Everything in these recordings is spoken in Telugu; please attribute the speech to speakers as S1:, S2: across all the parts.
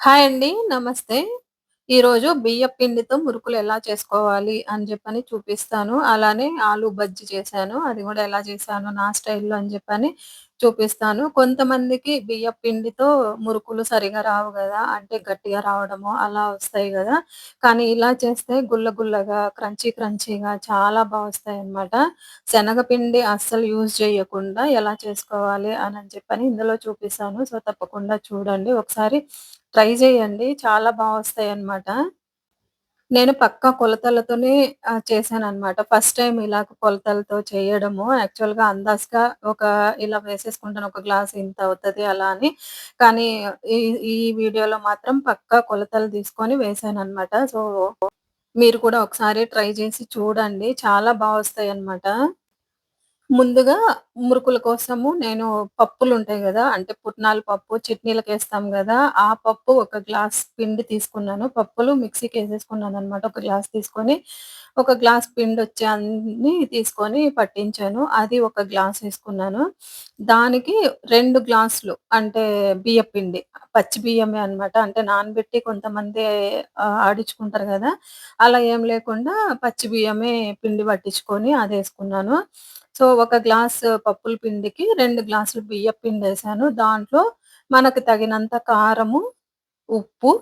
S1: హాయ్ అండి. నమస్తే. ఈరోజు బియ్యపు పిండితో మురుకులు ఎలా చేసుకోవాలి అని చెప్పని చూపిస్తాను. అలానే ఆలు బజ్జి చేశాను. అది కూడా ఎలా చేశాను నా స్టైల్‌లో అని చెప్పని చూపిస్తాను. కొంతమందికి బియ్యపు పిండితో మురుకులు సరిగా రావు కదా అంటే గట్టిగా రావడము అలా వస్తాయి కదా కానీ ఇలా చేస్తే గుల్ల గుల్లగా, క్రంచీ క్రంచీగా చాలా బాగా వస్తాయి అనమాట శనగపిండి అస్సలు యూజ్ చేయకుండా ఎలా చేసుకోవాలి అని చెప్పని ఇందులో చూపిస్తాను. సో, తప్పకుండా చూడండి. ఒకసారి ట్రై చేయండి. చాలా బా వస్తాయన్నమాట. నేను పక్కా కొలతలతోనే చేశాను అనమాట ఫస్ట్ టైం ఇలా కొలతలతో చేయడము. యాక్చువల్‌గా అందాజుగా ఒక ఇలా వేసేసుకుంటాను. ఒక గ్లాస్ ఇంత అవుతుంది అలా అని. కానీ ఈ ఈ వీడియోలో మాత్రం పక్క కొలతలు తీసుకొని వేసాను అనమాట సో, మీరు కూడా ఒకసారి ట్రై చేసి చూడండి. చాలా బా వస్తాయన్నమాట. ముందుగా మురుకుల కోసము నేను పప్పులు ఉంటాయి కదా అంటే పుట్నాల పప్పు, చట్నీలకు వేస్తాం కదా ఆ పప్పు ఒక గ్లాస్ పిండి తీసుకున్నాను. పప్పులు మిక్సీకి వేసేసుకున్నాను అనమాట ఒక గ్లాస్ తీసుకొని, ఒక గ్లాస్ పిండి వచ్చే అన్ని తీసుకొని పట్టించాను. అది ఒక గ్లాస్ వేసుకున్నాను దానికి రెండు గ్లాసులు అంటే బియ్య పిండి. పచ్చి బియ్యమే అనమాట. అంటే నానబెట్టి కొంతమంది ఆడించుకుంటారు కదా అలా ఏం లేకుండా పచ్చి బియ్యమే పిండి పట్టించుకొని అది వేసుకున్నాను సో, ఒక గ్లాస్ పప్పుల పిండికి రెండు గ్లాసులు బియ్యం పిండి వేసాను. దాంట్లో మనకు తగినంత కారము, ఉప్పు,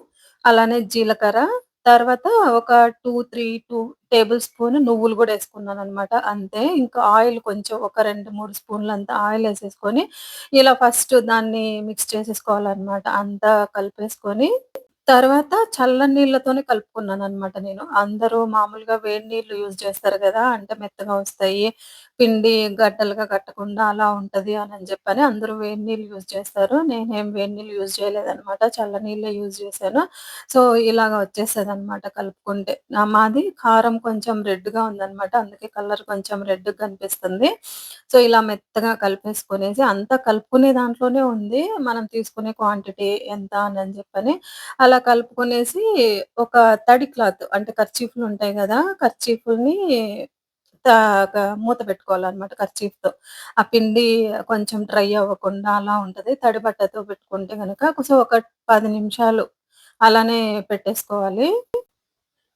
S1: అలానే జీలకర్ర, తర్వాత ఒక 2, 3, 2 టేబుల్ స్పూన్ నువ్వులు కూడా వేసుకున్నాను అనమాట అంతే. ఇంకా ఆయిల్ కొంచెం ఒక రెండు మూడు స్పూన్లు అంత ఆయిల్ వేసేసుకొని ఇలా ఫస్ట్ దాన్ని మిక్స్ చేసేసుకోవాలన్నమాట. అంతా కలిపేసుకొని, తర్వాత చల్ల నీళ్ళతోనే కలుపుకున్నాననమాట నేను. అందరూ మామూలుగా వేడి నీళ్ళు యూజ్ చేస్తారు కదా అంటే మెత్తగా వస్తాయి. పిండి గడ్డలుగా కట్టకుండా అలా ఉంటది అని చెప్పని అందరూ వేడి నీళ్ళు యూజ్ చేస్తారు. నేనేం వేడి నీళ్ళు యూజ్ చేయలేదనమాట. చల్ల నీళ్ళే యూజ్ చేశాను. సో, ఇలాగ వచ్చేస్తదనమాట కలుపుకుంటే. మాది కారం కొంచెం రెడ్‌గా ఉందనమాట. అందుకే కలర్ కొంచెం రెడ్ కనిపిస్తుంది. సో, ఇలా మెత్తగా కలిపేసుకునేసి అంతా కలుపుకునే దాంట్లోనే ఉంది. మనం తీసుకునే క్వాంటిటీ ఎంత అని చెప్పని అలా కలుపుకొనేసి ఒక తడి క్లాత్ అంటే ఖర్చీఫ్లు ఉంటాయి కదా తా మూత పెట్టుకోవాలన్నమాట ఖర్చీఫ్తో ఆ పిండి కొంచెం డ్రై అవ్వకుండా అలా ఉంటది. తడి బట్టతో పెట్టుకుంటే గనక కొంచెం ఒక పది నిమిషాలు అలానే పెట్టేసుకోవాలి.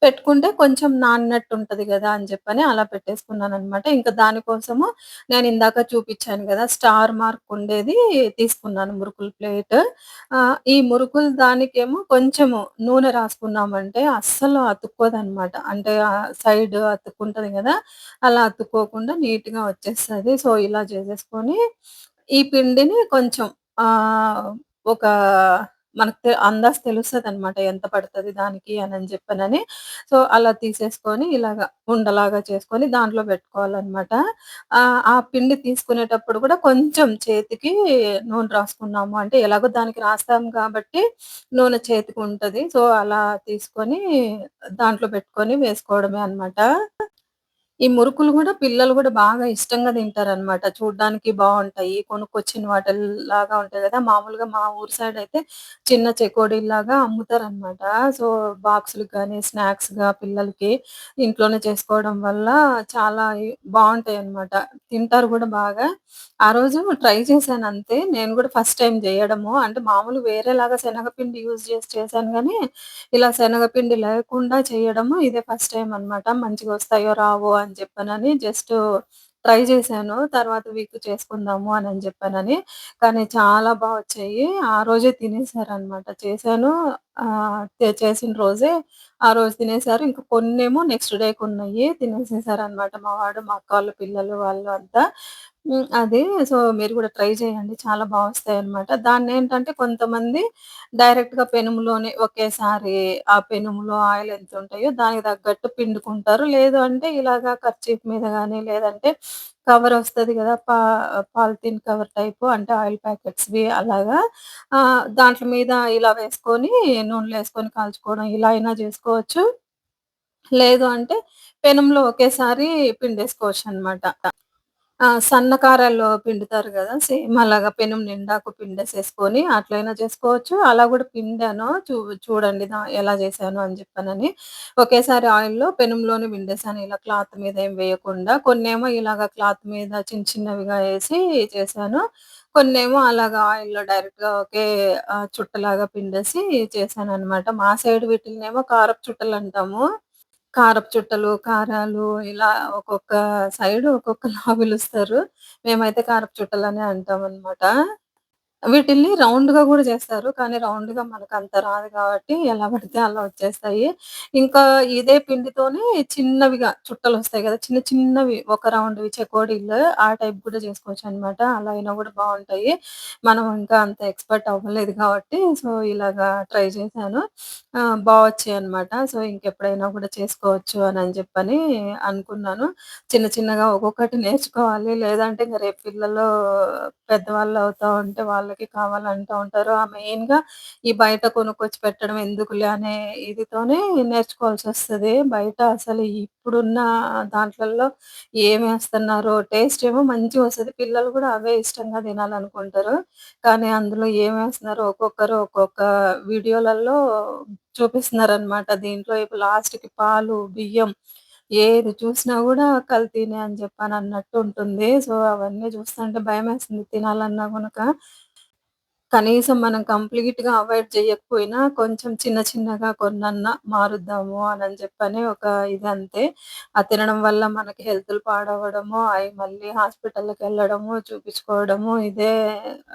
S1: పెట్టుకుంటే కొంచెం నాన్నట్టు ఉంటది కదా అని చెప్పని అలా పెట్టేసుకున్నాను అనమాట ఇంకా దానికోసము నేను ఇందాక చూపించాను కదా స్టార్ మార్క్ ఉండేది తీసుకున్నాను మురుకుల ప్లేట్. ఈ మురుకులు దానికేమో కొంచెము నూనె రాసుకున్నామంటే అస్సలు అతుక్కోదనమాట. అంటే సైడ్ అతుక్కుంటది కదా అలా అతుక్కోకుండా నీట్‌గా వచ్చేస్తుంది సో, ఇలా చేసేసుకొని ఈ పిండిని కొంచెం ఆ ఒక మనకు తె తెలుస్తుంది అనమాట ఎంత పడుతుంది దానికి అని అని చెప్పానని. సో, అలా తీసేసుకొని ఇలాగా ఉండలాగా చేసుకొని దాంట్లో పెట్టుకోవాలన్నమాట. ఆ పిండి తీసుకునేటప్పుడు కూడా కొంచెం చేతికి నూనె రాసుకున్నాము అంటే ఎలాగో దానికి రాస్తాం కాబట్టి నూనె చేతికి ఉంటుంది. సో, అలా తీసుకొని దాంట్లో పెట్టుకొని వేసుకోవడమే అనమాట. ఈ మురుకులు కూడా పిల్లలు కూడా బాగా ఇష్టంగా తింటారనమాట. చూడ్డానికి బాగుంటాయి కొనుక్కొచ్చిన వాటిలాగా ఉంటాయి కదా మామూలుగా మా ఊరు సైడ్ అయితే చిన్న చెకోడీలాగా అమ్ముతారనమాట. సో, బాక్సులు కానీ స్నాక్స్ స్నాక్స్‌గా పిల్లలకి ఇంట్లోనే చేసుకోవడం వల్ల చాలా బాగుంటాయి అనమాట తింటారు కూడా బాగా. ఆ రోజు ట్రై చేశాను అంతే నేను కూడా ఫస్ట్ టైం చేయడము అంటే మామూలు వేరేలాగా శనగపిండి యూజ్ చేసి చేశాను కానీ ఇలా శనగపిండి లేకుండా చేయడము ఇదే ఫస్ట్ టైం అనమాట. మంచిగొస్తాయో రావో అని చెప్పానని జస్ట్ ట్రై చేశాను. తర్వాత వీక్ చేసుకుందాము అని చెప్పానని కానీ చాలా బాగా వచ్చాయి. ఆ రోజే తినేసారనమాట. చేశాను చేసిన రోజే ఆ రోజు తినేసారు. ఇంకా కొన్నేమో నెక్స్ట్ డేకున్నయి తినేసేసారనమాట మా వాడు, మా అక్క వాళ్ళ పిల్లలు వాళ్ళు అంతా. హ్మ్. అది సో, మీరు గూడా ట్రై చేయండి. చాలా బా వస్తాయనమాట. దాన్నేంటంటే కొంతమంది డైరెక్ట్‌గా పెనంలోనే ఒకేసారి ఆ పెనుములో ఆయిల్ ఎంతుంటాయో దానికి తగ్గట్టు పిండుకుంటారు. లేదు అంటే ఇలాగా కర్చీఫ్ మీద గానీ, లేదంటే కవరొస్తది గదా! పా పాలిథీన్ కవర్ టైపు అంటే ఆయిల్ ప్యాకెట్స్‌వి అలాగా ఆహ్, దాంట్ల మీద ఇలా వేసుకొని నూనెలో ఏసుకొని కాల్చుకోవడం ఇలా అయినా జేసుకోవచ్చు. లేదు అంటే పెనంలో ఒకేసారి పిండేసుకోవచ్చనమాట. ఆ! సన్న పిండుతారు కదా సేమ్ అలాగా పెనం నిండాకు పిండేసేసుకొని అట్లైనా చేసుకోవచ్చు. అలా కూడా పిండాను. చూ చూడండి దా ఎలా చేశాను అని చెప్పానని ఒకేసారి ఆయిల్‌లో పెనంలోనే పిండేసాను. ఇలా క్లాత్ మీద ఏం వేయకుండా. కొన్నేమో ఇలాగ క్లాత్ మీద చిన్న చిన్నవిగా వేసి చేశాను. కొన్నేమో అలాగా ఆయిల్‌లో డైరెక్ట్‌గా ఒకే ఆహ్, చుట్టలాగా పిండేసి చేశాననమాట. మా సైడ్ వీటిల్నేమో కారపు చుట్టలు అంటాము కారపు చుట్టలు, కారాలు ఇలా ఒక్కొక్క సైడ్ ఒక్కొక్కలా పిలుస్తారు. మేమైతే కారపు అంటాం అన్నమాట వీటిల్ని రౌండ్‌గా కూడా చేస్తారు కానీ రౌండ్‌గా అంత రాదు కాబట్టి ఎలా పడితే అలా వచ్చేస్తాయి. ఇంకా ఇదే పిండితోనే చిన్నవిగా చుట్టలొస్తాయి కదా చిన్న చిన్నవి ఒక రౌండ్‌వి చెకోడీలు ఆ టైప్ కూడా చేసుకోవచ్చు అనమాట అలా అయినా కూడా బాగుంటాయి మనం ఇంకా అంత ఎక్స్‌పర్ట్ అవ్వలేదు కాబట్టి సో, ఇలాగా ట్రై చేశాను. బాగొచ్చాయి బా సో, ఇంకెప్పుడైనా కూడా చేసుకోవచ్చు అని అని చెప్పని అనుకున్నాను. చిన్న చిన్నగా ఒక్కొక్కటి నేర్చుకోవాలి. లేదంటే ఇంకా రేపు పిల్లలు పెద్దవాళ్ళు అవుతా ఉంటే వాళ్ళు వాళ్ళకి కావాలంటూ ఉంటారు. ఆ మెయిన్‌గా ఈ బయట కొనుక్కొచ్చి పెట్టడం ఎందుకులే అనే ఇదితోనే నేర్చుకోవాల్సొస్తది. బయట అసలు ఇప్పుడున్న దాంట్లలో ఏమి వేస్తున్నారో టేస్ట్ ఏమో మంచిగొస్తది. పిల్లలు కూడా అవే ఇష్టంగా తినాలనుకుంటారు. కానీ అందులో ఏమేస్తున్నారో ఒక్కొక్కరు ఒక్కొక్క వీడియోలలో చూపిస్తున్నారనమాట. దీంట్లో ఇప్పుడు లాస్ట్‌కి పాలు, బియ్యం ఏది చూసినా కూడా కల్తీనే అని చెప్పాను అన్నట్టు ఉంటుంది. సో, అవన్నీ చూస్తుంటే భయం వేస్తుంది తినాలన్నా గనుక. కనీసం మనం కంప్లీట్‌గా అవాయిడ్ చేయకపోయినా కొంచెం చిన్న చిన్నగా కొన్నన్నా మారుద్దాము అనని చెప్పని ఒక ఇదంతే. అది తినడం వల్ల మనకి హెల్తులు పాడవ్వడము, అయి మళ్ళీ హాస్పిటల్‌కెళ్ళడము, చూపించుకోవడము ఇదే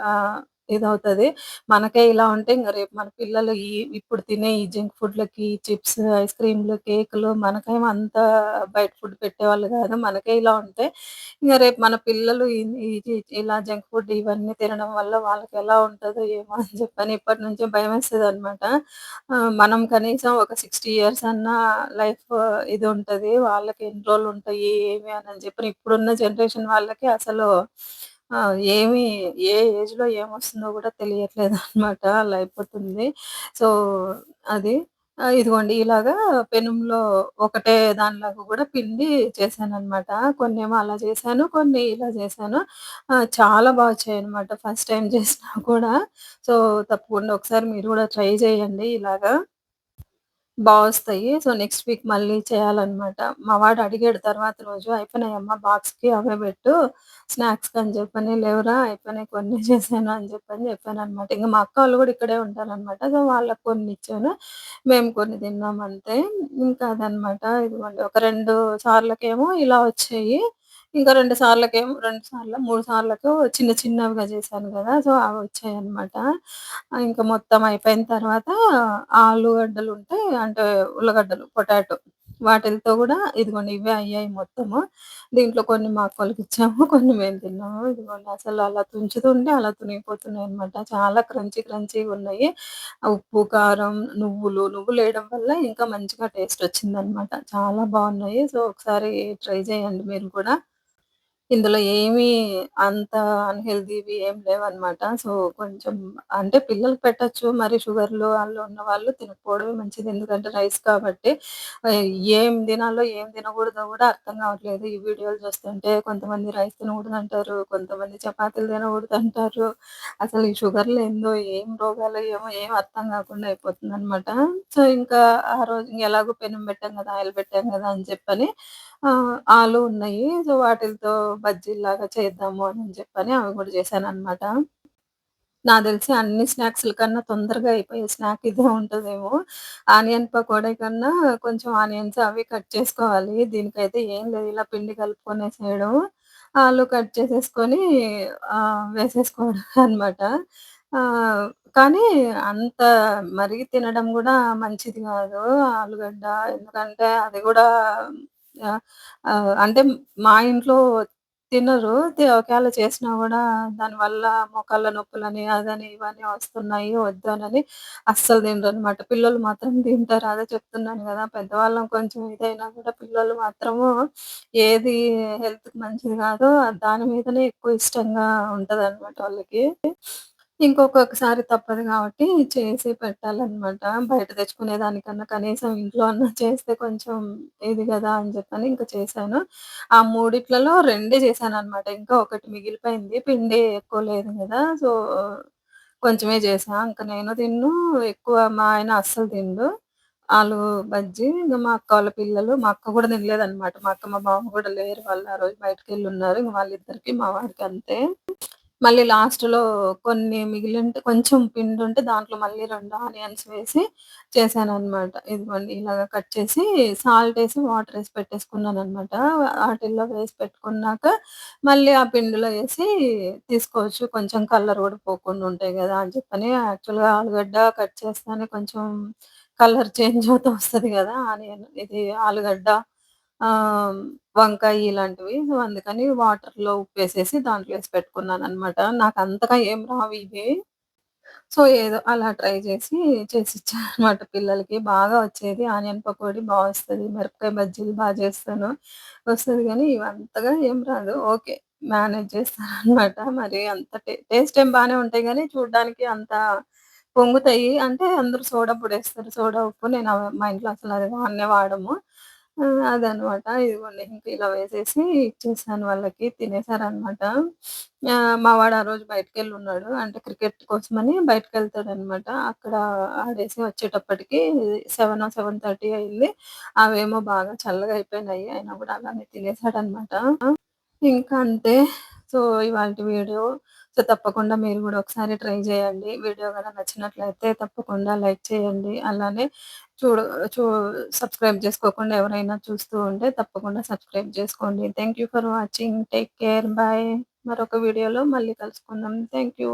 S1: ఆహ్, ఇదవుతుంది. మనకే ఇలా ఉంటే ఇంకా రేపు మన పిల్లలు ఈ ఇప్పుడు తినే ఈ జంక్ ఫుడ్‌లకి, చిప్స్, ఐస్ క్రీమ్‌లు, కేకులు మనకేమో అంత బయట ఫుడ్ పెట్టేవాళ్ళు కాదు. మనకే ఇలా ఉంటే ఇంకా రేపు మన పిల్లలు ఇలా జంక్ ఫుడ్ ఇవన్నీ తినడం వల్ల వాళ్ళకి ఎలా ఉంటదో ఏమో అని చెప్పని ఇప్పటి నుంచే భయం వేస్తుంది అనమాట మనం కనీసం ఒక 60 ఇయర్స్ అన్న లైఫ్ ఇది ఉంటది. వాళ్ళకి ఎన్ని రోజులుంటాయి ఏమి అని చెప్పి ఇప్పుడున్న జనరేషన్ వాళ్ళకి అసలు ఏమి ఏ ఏజ్‌లో ఏమొస్తుందో గూడా తెలియట్లేదనమాట. అలా అయిపోతుంది. సో, అది. ఆహ్, ఇదిగోండి ఇలాగా పెనంలో ఒకటే దానిలాగా గూడా పిండి చేశాననమాట. కొన్నేమో అలా చేశాను. కొన్ని ఇలా చేశాను. ఆహ్, చాలా బా వచ్చాయనమాట. ఫస్ట్ టైమ్ చేసినా కూడా. సో, తప్పకుండా ఒకసారి మీరు గూడా ట్రై చేయండి ఇలాగా. బా వస్తాయి. సో, నెక్స్ట్ వీక్ మళ్ళీ చేయాలనమాట. మా వాడు అడిగాడు తర్వాత రోజు, "అయిపోయినాయమ్మా బాక్స్‌కి అవే పెట్టు స్నాక్స్‌కి" అని చెప్పని. "లేవురా అయిపోయినాయి కొన్ని చేశాను" అని చెప్పని చెప్పాననమాట. ఇంక మా అక్క వాళ్ళు గూడా ఇక్కడే ఉంటారనమాట. సో, వాళ్ళకి కొన్నిచ్చాను. మేము కొన్ని తిన్నాం అంతే. ఇంకా అదనమాట. ఇదిగోండి ఒక 2 సార్లకేమో ఇలా వచ్చాయి. ఇంకా రెండు సార్లకేమో రెండు సార్లు మూడు సార్లకు చిన్న చిన్నవిగా చేశాను కదా సో, అవి వచ్చాయన్నమాట ఇంకా మొత్తం అయిపోయిన తర్వాత ఆలుగడ్డలు ఉంటాయి అంటే ఉల్లగడ్డలు, పొటాటో వాటితో కూడా ఇదిగోండి ఇవే అయ్యాయి మొత్తము. దీంట్లో కొన్ని మా అక్కోళ్ళకిచ్చాము. కొన్ని మేము తిన్నాము. ఇదిగోండి అసలు అలా తుంచుతుంటే అలా తునిగిపోతున్నాయనమాట. చాలా క్రంచీ ఉన్నాయి ఉప్పు, కారం, నువ్వులు, నువ్వులు వేయడం వల్ల ఇంకా మంచిగా టేస్ట్ వచ్చిందనమాట చాలా బాగున్నాయి సో, ఒకసారి ట్రై చేయండి మీరు కూడా. ఇందులో ఏమీ అంత అన్‌హెల్తీవి ఏం లేవనమాట. సో, కొంచెం అంటే పిల్లలకి పెట్టొచ్చు. మరి షుగర్‌లు ఆళ్ళు ఉన్నవాళ్ళు తినకపోవడమే మంచిది. ఎందుకంటే రైస్ కాబట్టి ఆహ్, ఏం తినాలో, ఏం తినకూడదో కూడా అర్థం కావట్లేదు. ఈ వీడియోలు చూస్తుంటే కొంతమంది రైస్ తినకూడదంటారు. కొంతమంది చపాతీలు తినకూడదంటారు. అసలు ఈ షుగర్‌లేందో, ఏం రోగాలో ఏమో ఏం అర్థం కాకుండా అయిపోతుందనమాట. సో, ఇంకా ఆ రోజు ఎలాగో పెనం పెట్టాం కదా ఆయిల్ పెట్టాం కదా అని చెప్పని ఆలు ఉన్నాయి. సో, వాటితో బజ్జీలాగా చేద్దాము అని చెప్పని అవి కూడా చేశాను అనమాట నాకు తెలిసి అన్ని స్నాక్స్‌ల కన్నా తొందరగా అయిపోయే స్నాక్ ఇదే ఉంటుందేమో ఆనియన్ పకోడీ కన్నా కొంచెం ఆనియన్స్ అవి కట్ చేసుకోవాలి. దీనికైతే ఏం లేదు. ఇలా పిండి కలుపుకొనేసేయడం. ఆలు కట్ చేసేసుకొని వేసేసుకోవడం అనమాట. కానీ అంత మరిగి తినడం కూడా మంచిది కాదు ఆలుగడ్డ ఎందుకంటే అది కూడా అంటే మా ఇంట్లో తినరు. ఒకవేళ చేసినా కూడా దానివల్ల మోకాళ్ళ నొప్పులని, అదని, ఇవన్నీ వస్తున్నాయి వద్దానని అస్సలు తినరనమాట. పిల్లలు మాత్రం తింటారు. అదే చెప్తున్నాను కదా పెద్దవాళ్ళం కొంచెం ఇదైనా కూడా పిల్లలు మాత్రము ఏది హెల్త్‌కి మంచిది కాదో దాని మీదనే ఎక్కువ ఇష్టంగా ఉంటదనమాట వాళ్ళకి. ఇంకొకసారి తప్పదు కాబట్టి చేసి పెట్టాలనమాట. బయట తెచ్చుకునే దానికన్నా కనీసం ఇంట్లో అన్నా చేస్తే కొంచెం ఇది గదా! అని చెప్పని ఇంక చేశాను. ఆ మూడిట్లలో రెండే చేశాననమాట. ఇంకా ఒకటి మిగిలిపోయింది. పిండి ఎక్కువ లేదు గదా! సో, కొంచెమే చేశా. ఇంక నేను తిన్ను, ఎక్కువ మా ఆయన అస్సలు తినడు. ఆలు బజ్జీ ఇంక మా అక్క వాళ్ళ పిల్లలు మా అక్క గూడా తినలేదనమాట. మా అక్క, మా బావ గూడా లేరు. వాళ్ళు ఆ రోజు బయటికెళ్ళున్నారు. ఇంక వాళ్ళిద్దరికి, మా వాడికి అంతే. మళ్ళీ లాస్ట్‌లో కొన్ని మిగిలుంటే కొంచెం పిండుంటే దాంట్లో మళ్ళీ 2 ఆనియన్స్ వేసి చేశాననమాట. ఇదిగోండి ఇలాగ కట్ చేసి సాల్టేసి వాటరేసి పెట్టేసుకున్నాననమాట. వాటిల్లో వేసి పెట్టుకున్నాక మళ్ళీ ఆ పిండిలో ఏసి తీసుకోవచ్చు. కొంచెం కలర్ కూడా పోకుండా ఉంటాయి కదా అని చెప్పని యాక్చువల్‌గా ఆలుగడ్డ కట్ చేస్తానే కొంచెం కలర్ చేంజ్ అవుతూ వస్తది కదా ఆనియన్ ఇది ఆలుగడ్డ వంకాయ ఇలాంటివి. అందుకని వాటర్‌లో ఉప్పేసేసి దాంట్లో పెట్టుకున్నాను అన్నమాట నాకు అంతగా ఏం రావు రావివి. సో, ఏదో అలా ట్రై చేసి చేసి అనమాట పిల్లలకి. బాగా వచ్చేది ఆనియన్ పకోడీ బాగా వస్తుంది మిరపకాయ బజ్జీలు బాగా చేస్తాను. వస్తుంది కానీ ఇవంతగా ఏం రాదు. ఓకే. మేనేజ్ చేస్తాననమాట. మరి అంత టే టేస్ట్ ఏం బాగానే ఉంటాయి కానీ చూడ్డానికి అంత పొంగుతాయి. అంటే అందరూ సోడా పొడేస్తారు. సోడా, ఉప్పు నేను మా ఇంట్లో అసలు అది వాడనే వాడము. అదనమాట. ఇదిగోండి ఇంకా ఇలా వేసేసి ఇచ్చేసాను వాళ్ళకి. తినేసారనమాట. మా వాడు ఆ రోజు బయటికెళ్ళున్నాడు. అంటే క్రికెట్ కోసమని బయటికెళ్తాడనమాట. అక్కడ ఆడేసి వచ్చేటప్పటికి 7, 7:30 అయింది. అవేమో బాగా చల్లగా అయిపోయినాయి. అయినా కూడా అలానే తినేసాడనమాట. ఇంకా అంతే. సో, ఇవాల్టి వీడియో. సో, తప్పకుండా మీరు కూడా ఒకసారి ట్రై చేయండి వీడియో గనక నచ్చినట్లయితే తప్పకుండా లైక్ చేయండి. అలానే చూడ చూ సబ్స్క్రైబ్ చేసుకోకుండా ఎవరైనా చూస్తూ ఉంటే తప్పకుండా సబ్స్క్రైబ్ చేసుకోండి thank you for watching. Take care. Bye. మరొక వీడియోలో మళ్ళీ కలుసుకుందాం. Thank you.